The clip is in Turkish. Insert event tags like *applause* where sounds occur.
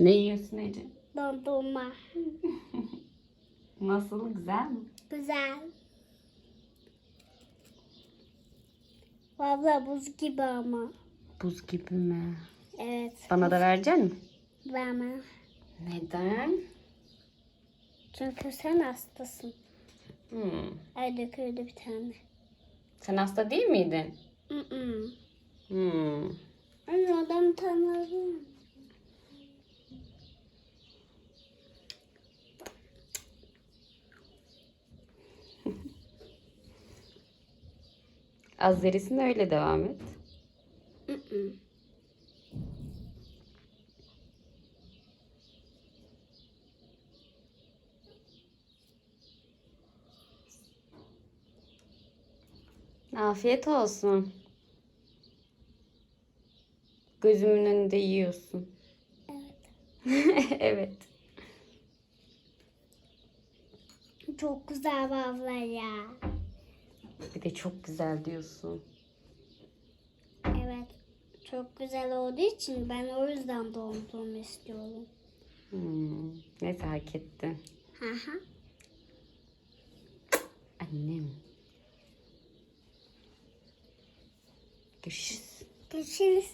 Ne yiyorsun Ece? Dondurma. Nasıl? Güzel mi? Güzel. Valla buz gibi ama. Buz gibi mi? Evet. Bana da verecek misin? Verme. Neden? Çünkü sen hastasın. Hmm. Ay döküldü bir tane. Sen hasta değil miydin? Mm Hmm. Az derisine öyle devam et. Afiyet olsun. Gözümün önünde yiyorsun. Evet. *laughs* evet. Çok güzel valla ya. Bir de çok güzel diyorsun. Evet. Çok güzel olduğu için ben o yüzden dondurma istiyorum. Hmm. Neyse hak ettin. Hı hı. Annem. Görüşürüz. Görüşürüz.